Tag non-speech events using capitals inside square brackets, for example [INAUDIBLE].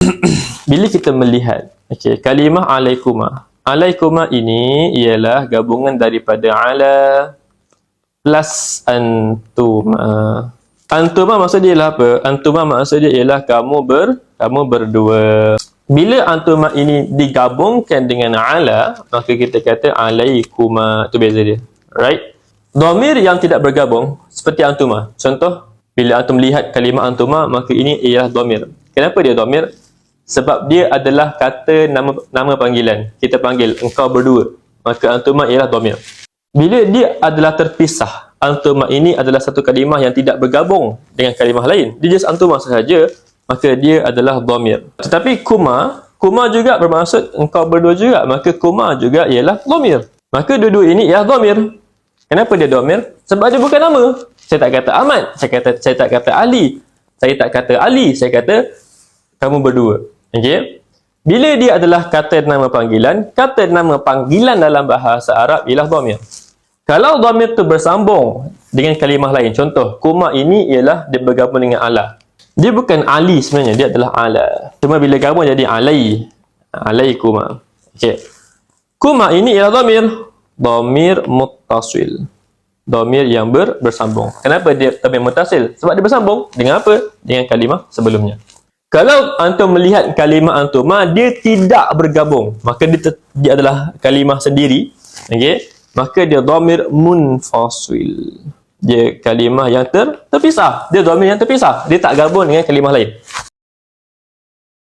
[COUGHS] bila kita melihat okey kalimah alaikuma alaikuma ini ialah gabungan daripada ala plus antuma antuma maksud dia ialah apa antuma maksud dia ialah kamu ber kamu berdua bila antuma ini digabungkan dengan ala maka kita kata alaikuma tu beza dia right Domir yang tidak bergabung seperti antuma. Contoh, bila antum lihat kalimah antuma, maka ini ialah domir. Kenapa dia domir? Sebab dia adalah kata nama nama panggilan. Kita panggil engkau berdua. Maka antuma ialah domir. Bila dia adalah terpisah, antuma ini adalah satu kalimah yang tidak bergabung dengan kalimah lain. Dia just antuma sahaja, maka dia adalah domir. Tetapi kuma, kuma juga bermaksud engkau berdua juga. Maka kuma juga ialah domir. Maka dua-dua ini ialah domir. Kenapa dia domir? Sebab dia bukan nama. Saya tak kata Ahmad, saya kata saya tak kata Ali. Saya tak kata Ali, saya kata kamu berdua. Okey. Bila dia adalah kata nama panggilan, kata nama panggilan dalam bahasa Arab ialah domir. Kalau domir tu bersambung dengan kalimah lain, contoh, kuma ini ialah dia bergabung dengan ala. Dia bukan Ali sebenarnya, dia adalah ala. Cuma bila gabung jadi alai. Alai kuma. Okey. Kuma ini ialah domir domir muttasil. Domir yang ber, bersambung. Kenapa dia domir muttasil? Sebab dia bersambung dengan apa? Dengan kalimah sebelumnya. Kalau antum melihat kalimah antuma, dia tidak bergabung. Maka dia, dia adalah kalimah sendiri. Okey? Maka dia domir munfasil. Dia kalimah yang ter, terpisah. Dia domir yang terpisah. Dia tak gabung dengan kalimah lain.